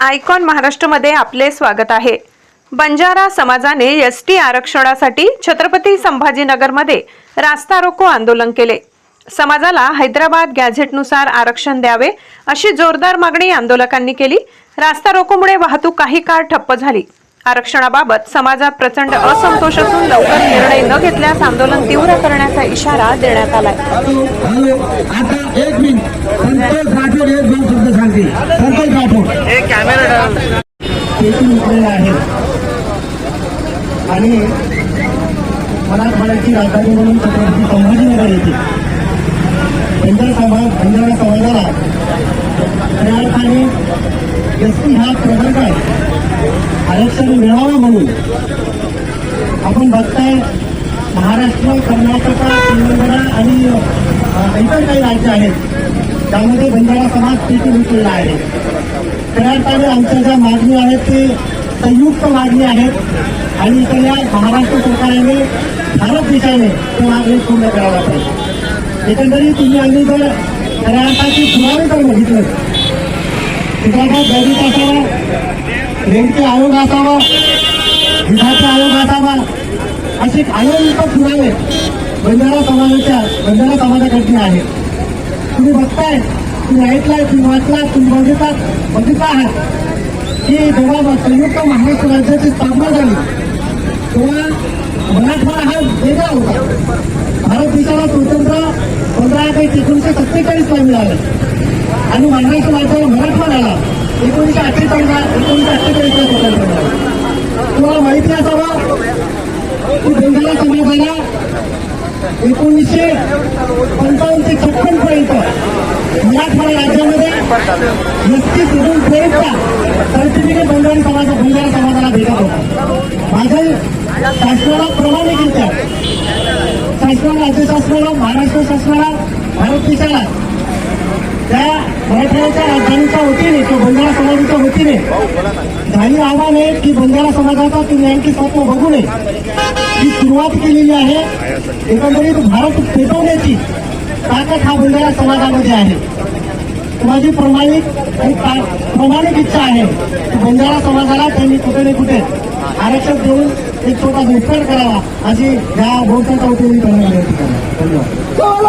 Icon महाराष्ट्रमध्ये आपले स्वागत आहे. बंजारा समाजाने एस टी आरक्षणासाठी छत्रपती संभाजीनगरमध्ये रास्ता रोको आंदोलन केले. समाजाला हैदराबाद गॅझेटनुसार आरक्षण द्यावे अशी जोरदार मागणी आंदोलकांनी केली. रास्ता रोकोमुळे वाहतूक काही काळ ठप्प झाली. आरक्षणाबाबत समाजात प्रचंड असंतोष असून लवकर निर्णय न घेतल्यास आंदोलन तीव्र करण्याचा इशारा देण्यात आलाय. तेथून उतरलेला आणि मराठवाड्याची राजधानी म्हणून छत्रपती संभाजीनगर येते बंजारा समाज बंजारा समाजाला त्या अर्थाने एस टी हा प्रकल्प आहे आरक्षण मिळावं म्हणून आपण बघताय महाराष्ट्र कर्नाटक तेलंगणा आणि इतर काही राज्य आहेत त्यामध्ये बंजारा समाज स्थिती उचलला आहे. खऱ्या अर्थाने आमच्या ज्या मागणी आहेत ते संयुक्त मागणी आहेत. आणि इथल्या महाराष्ट्र सरकारने भारत देशाने ते मागणी पूर्ण करायला पाहिजे. एकंदरीत तुम्ही आम्ही जर खऱ्या अर्थाची पुरावे जर बघितलं चित्रपट गणित असावा रेणके आयोग असावा विधाचे आयोग असावा असे अनंत पुरावे बंजारा समाजाच्या बंजारा समाजाकडचे आहेत. तुम्ही बघताय तुम्ही ऐकलाय तुम्ही वाचलाय तुम्ही बघितला बघितला आहात की जेव्हा संयुक्त महाराष्ट्र राज्याची स्थापना झाली तेव्हा मराठवाडा हा वेगळा होता भारत देशाला स्वतंत्र पंधरा ऑगस्ट एकोणीशे सत्तेचाळीसला मिळालं आणि महाराष्ट्र राज्याला मराठवाड्याला एकोणीसशे अठ्ठेचाळीसला एकोणीसशे अठ्ठेचाळीसला स्वतंत्र मिळालं तुम्हाला माहिती असावं की बंजारा समाजाला एकोणीसशे पंचावन्न ते छप्पन पर्यंत मराठवाडा राज्यामध्ये नुसती इथून पर्यंत परिस्थितीने बंजारी समाज बंजारा समाजाला भेटत होता. माझं शासनाला प्रमाणिकरित्या शासनाला राज्य शासनाला महाराष्ट्र शासनाला भारत देशाला. त्या मराठवाड्याच्या राजधानीच्या वतीने किंवा बंजारा समाजाच्या वतीने झाली आव्हान आहे की बंजारा समाजाचा तुम्ही आणखी स्वप्न बघू नये. ही सुरुवात केलेली आहे. एकंदरीत भारत पेटवण्याची ताकद हा बुलढाणा समाजामध्ये आहे. माझी प्रमाणिक आणि पा- प्रामाणिक इच्छा आहे की बंजारा समाजाला त्यांनी कुठे ना कुठे आरक्षण देऊन एक छोटा उपकार करावा अशी या बहुतांच्या वतीने करण्यात विनंती धन्यवाद.